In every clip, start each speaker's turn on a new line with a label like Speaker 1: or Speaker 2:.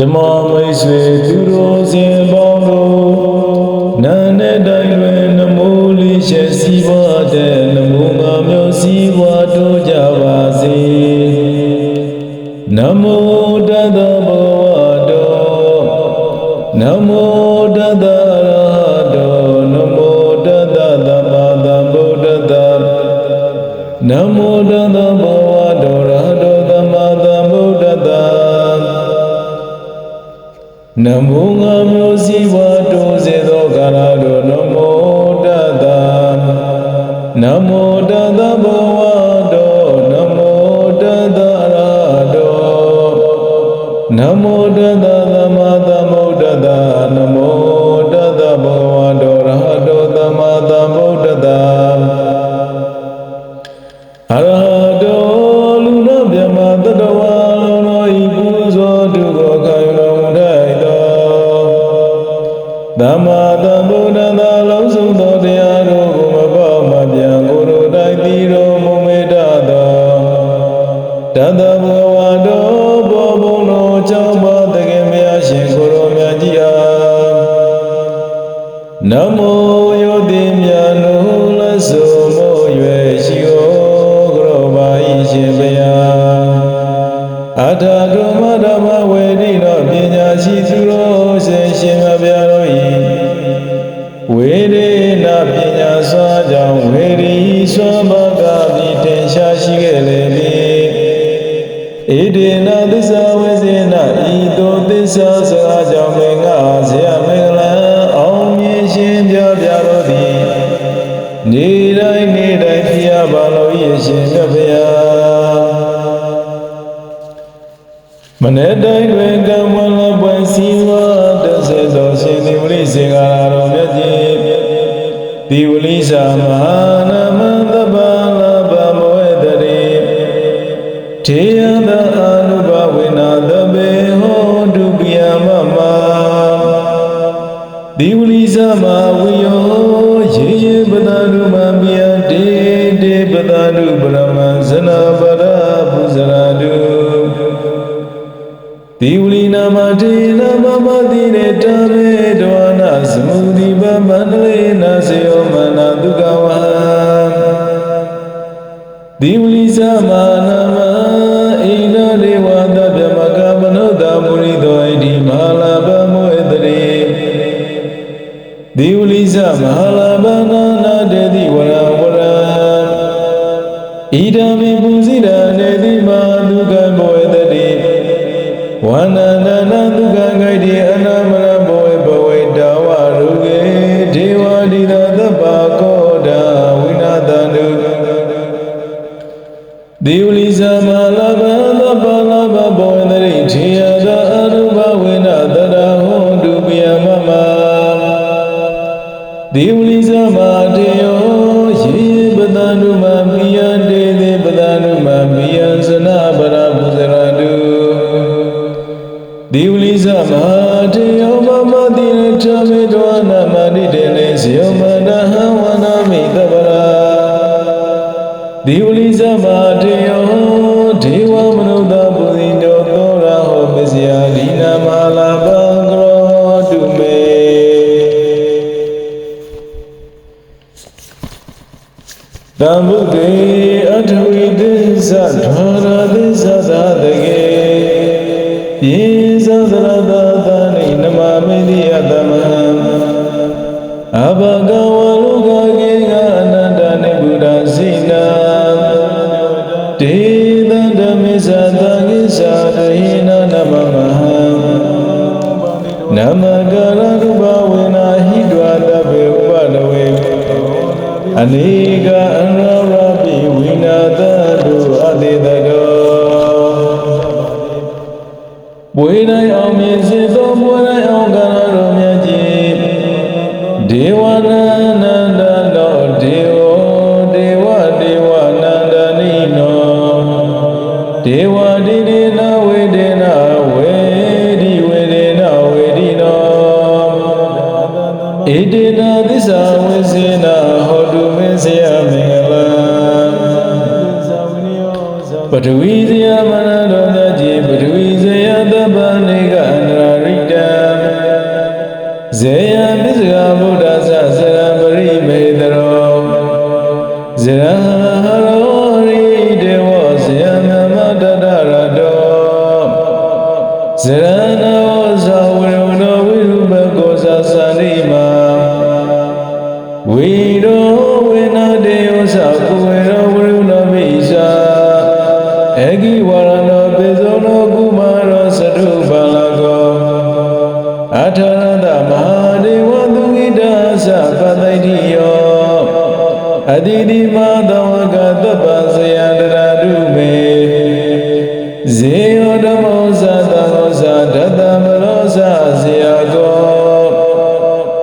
Speaker 1: ဓမ္မမိတ်ဆွေသူတော်စင်ပေါင်းတို့နာနဲ့တိုင်းတွင်နမိုးလေးရှက်စီးပွားတဲ့နမိုးငါမျိုးစီးပွားတို့ကြပါစေနမိုတတ္တဘဝတောနမိုတတ္တရဟတောနမိုတတ္တသမ္မာသမ္ဗုဒ္ဓတ္တနမိုတတ္တဘ နမောငါမျိုးစီဝါတိုးစေသောကာလတို့နမောတတနမောတတဘဝတောနမောတတရတောနမောတတသမ္မာသ သ ဝေဒေနပညာစွာကြောင့်ဝေရီစွာဘဂတိတင်ရှားရှိခဲ့လေပြီဣဒေနသစ္စာဝေစေနဤသို့သစ္စာစကားကြောင့်မင်္ဂဆရာမင်္ဂလာအောင်မြင်ရှင်ပြပြတော်သည်နေတိုင်းနေတိုင်းဖျားပါလို့ရရှင်မြတ်ဖျားမနေ့တိုင်းတွင်ကမ္မလပွင့်စီဝါတစေသော ရှင်ဒီဝိစေကာတော်မြတ်ကြီးဒီဝလိစာမဟာနမသဗ္ဗလာဘမောတရေထေယသအာနုဘဝေနာသဗ္ဗေဟောတုပိယမမဒီဝလိစာမဝိယောယေယေပဒနုမမိယတေတေပဒနုပရမဇနာပရပုဇရာတုဒီဝလိနာမတေနမမတိနေတမေဒဝနာသမုဒိပ မန္တလေနာစေယောမနာဒုက္ခဝဟံဒီဝလိသမနာမ လိဇမတေယောဒေဝမနုဿပုရိတောသောရဟောပစ္စယဒီနာမလာဘံကရောတုမေတံဗုဒ္နမကရရူပဝေနာဟိတဝတဘေဥပဒဝေအနေကအနရပိဝိနာတတုအတိတကောဘွေနိုင်အောင်မြင်စေသောဘွေနိုင်အောင်ကရတော်မြတ်ကြီးဒေဝနန္ဒနောဒေဝဒေဝဒေဝနန္ဒနိနောဒေဝတိတိ ဝီဇယမနတောသတိပထဝီဇယသဗ္ဗနေကအန္တရာရိတံဇေယပစ္စကဗုဒ္ဓသဇရပရိမေတရောဇရဟရောရိဒေဝဇယမမတတရတောဇရနောဇော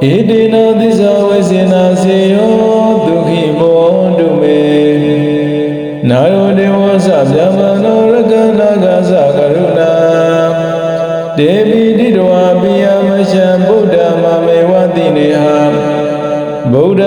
Speaker 1: ဣတိနောသစ္စာဝေစေနာစေယောဒုက္ခိမောတုမေနာယောဒေဝသဗျမနောရကနာဂသကရုဏာဒေပိတိတဝါပိယမရှံဗုဒ္ဓမမေဝတိနေဟဗုဒ္ဓ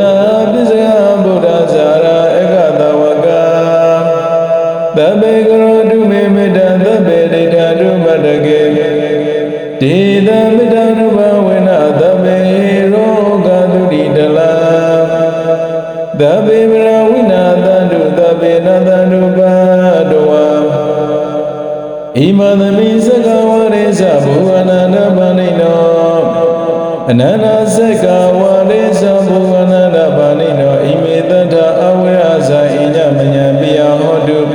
Speaker 1: မသမိစကဝရေသဘူအနန္တပဏိနောအနန္တစကဝရေသဘူအနန္တပဏိနောဣမေတ္တအဝေအဇာဣညမညံပိယဟောတုဣ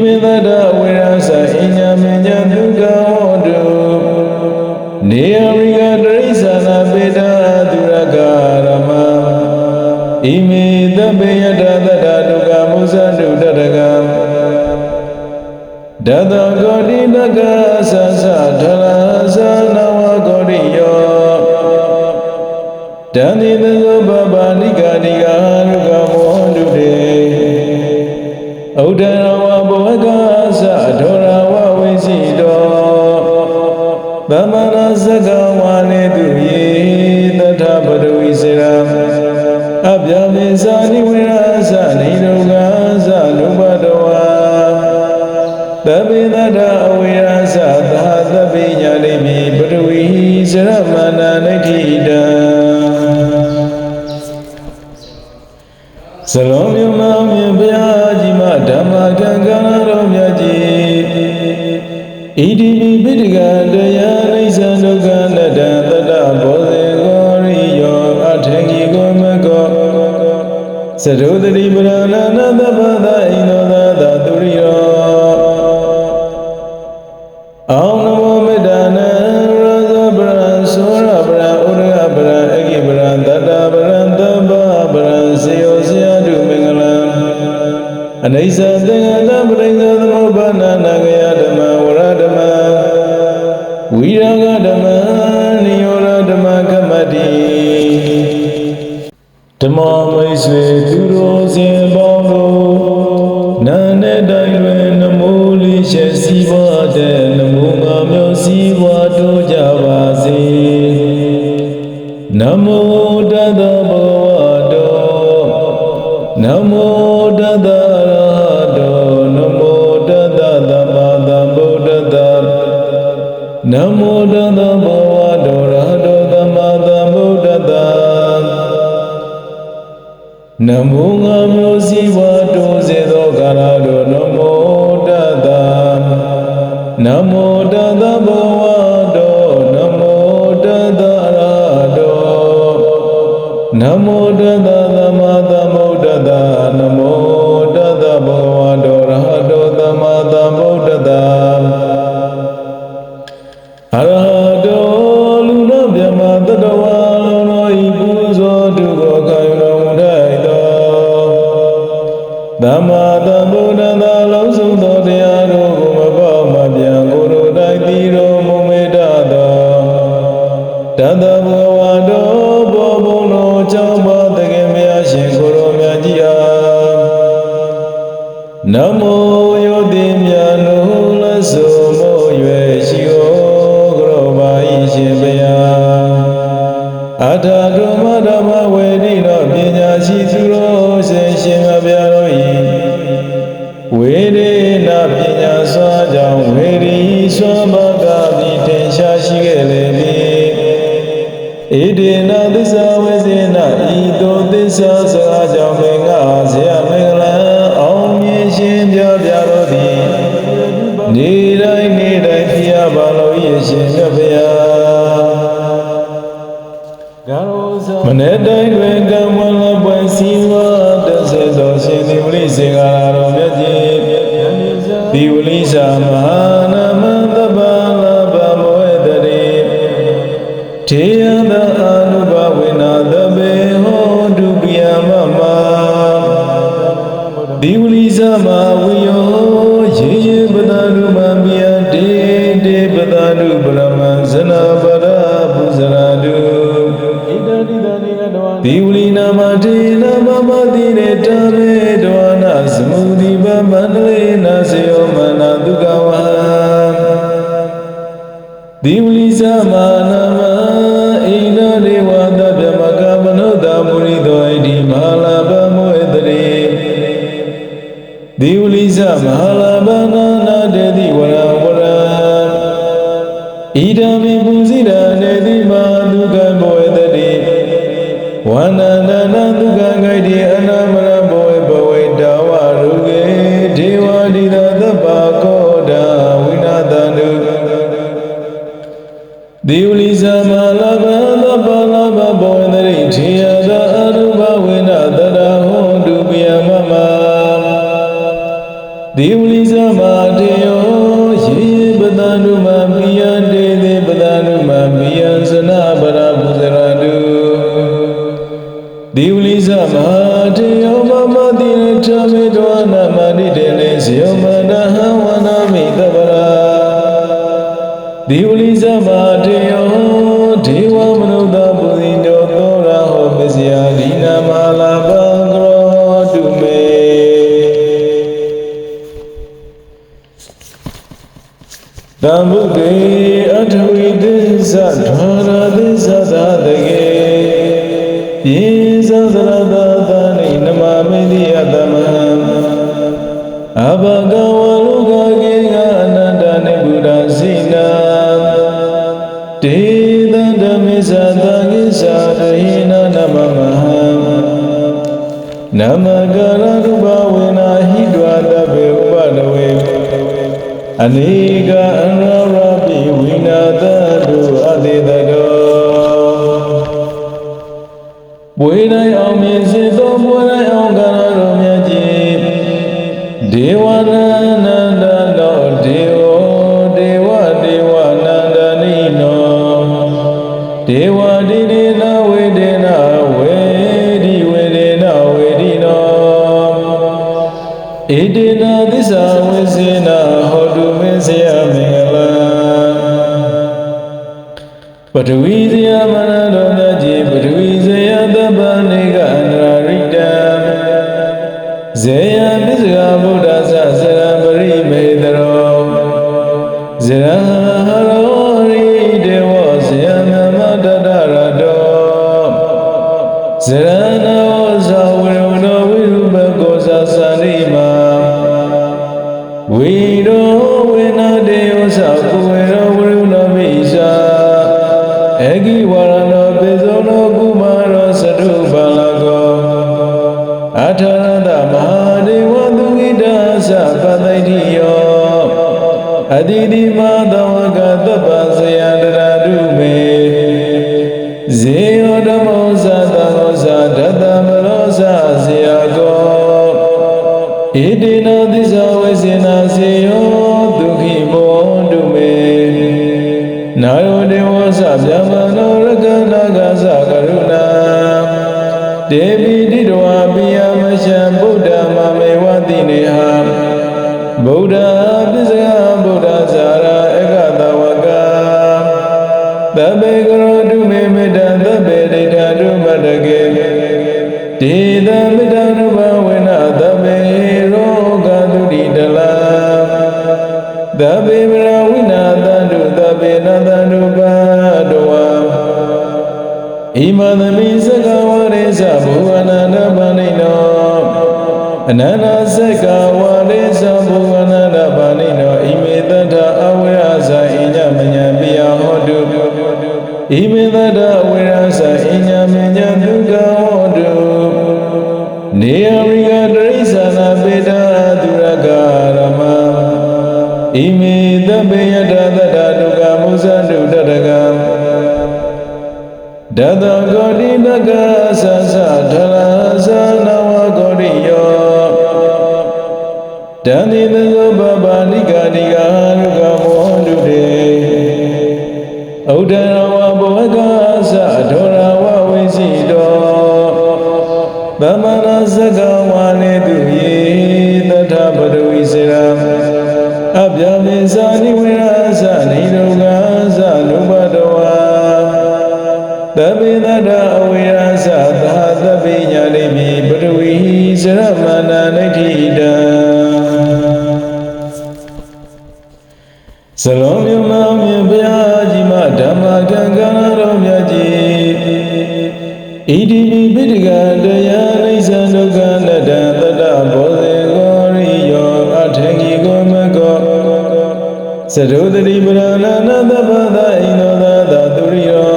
Speaker 1: မေတ္တအဝေအဇာဣညမညံဒုက္ခဟောတုနေယရိကတရိသနာပေတာဒုရကရမဣမေတပေယတတတဒုက္ခမုဇ္ဇတုတတကံဒတဂောတိ တန်တိသဇောပပနိကာတိကာရုကမောတုတေဥဒရဝဘောကသဒောရဝဝိစီတောသမဏစကဝါနေတုယေတထပရဝိစေရအဗျာမေဇာနိဝိ ဣတိပိပိဋကတရားအိသဒုက္ခနတ္တတတ္တဘောဇေကောရိယောအထေကြီးကိုမကောသရုတတိပရဏနာသဗ္ဗသဣန္ဒောသာသသူရိယောအောင်နမောမေတ္တာနံရဇပရံသောရပရံဥရပရံအဂိပရံတတ္တပရံတဗ္ဗပရံစေယောဆရာတုမင်္ဂလံအနိစ္စ ဆွေသူတော်စင်ပေါင်းတို့နာနဲ့တိုင်းတွင်နမိုးလေးရှက်စီးပွားတဲ့နမိုးငါမျိုးစီးပွားတို့ကြပါစေနမောတတဘောဝတောနမောတတရဟတောနမောတတသမ္မာသမ္ဗုဒ္ဓတ္တနမောတတဘောဝ နမောငါမျိုးစီဝါတိုးစေသောကာလတို့နမောတတနမောတတဘော သမ္မာသမ္ဗုဒ္ဓသာလုံးစုံသောတရားတို့ ဝေရေနာပညာစွာကြောင့်ဝေရီစွာဘကပြီးတင်ရှားရှိခဲ့လေပြီဣဒေနသစ္စာဝေစေနဤသို့သစ္စာစကားကြောင့်မင်္ဂဆရာမင်္ဂလံအောင်မြင်ရှင်ပြပြတော်သည်နေတိုင်းနေတိုင်းဖျားပါလို့ရရှင်မြတ်ဗျာမနေ့တိုင်းတွင်ကံမလပွင့်စီဝါတစေတော်ရှင်ဒီဝိစေကာတော်မြတ်ကြီးဒီ ဝိ ဒီဝိဇမာနမဣန္ဒဒေဝတဗမကမနုဿမုရိတောဣတိမဟာလာဘမောတရေဒီဝိဇမဟာလာ ဒေ နမကရရူပဝေနာဟိတဝတပေဥပဒဝေအနေကအန ဣတိနာသစ္စာဝိစေနာဟောတုမေစယမင်္ဂလာပထဝီဇယမနတော်မြတ်ကြီးပထဝီဇယတပ္ပနေကအန္တရာရိတံဇေယပစ္စကဗုဒ္ဓဆဇရပရိမေတရောဇရဟရောရိဒေဝဇယနမတတရတောဇရနောဇဝေဝနောဝိ ကုဝေရောဝိရုနောမိသာအဂိဝရဏေပေဇောနောကုမာရောသတုပါလကောအထရတမဟာဒေဝသူဣဒသပတိတိယောအတိတိမသဝကသဗ္ဗဇယန္တရာတုမေဇေယောဓမ္မောသတ္တမောသဒတ္တမရောသဇေယကောဣတိနောသစ္စာဝေစေ နာယောဒေဝသဗျမနောရကနာဂသကရုဏာဒေပိတိတဝပိယမရှံဗုဒ္ဓမမေဝတိနေဟဗုဒ္ဓပစ္စယဗုဒ္ဓ မသမိစကဝရိစဘူဝနာနပဏိနောအနန္တစကဝရိစဘူဝနာနပဏိနောဣမေတ္တအဝေအဇာအိညမညာပိယဟောတုဣမေတ္တအဝေအဇာအိညမညာဒုက္ခဟောတုနေယရိကတရိစ္ဆာနာပေတာသူရကရမဣမေ ဂောတိတကသသထရသနဝဂောရိယောတန်တိသသော တိပိပိဋကတရားအိသံဒုက္ခနတ္တတတဘောဇေကောရိယောအထေကြီးကိုမကောသရုတတိပရဏနာသဗ္ဗသဣန္ဒောသာသသူရိယော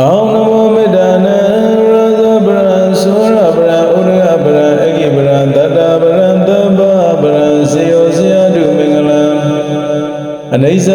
Speaker 1: အောင်နမောမေတ္တာနံရဇပရံသောရပရံဥရပရံအဂိပရံတတ္တပရံတဗ္ဗပရံစေယောဇယတုမင်္ဂလံအနိစ္စ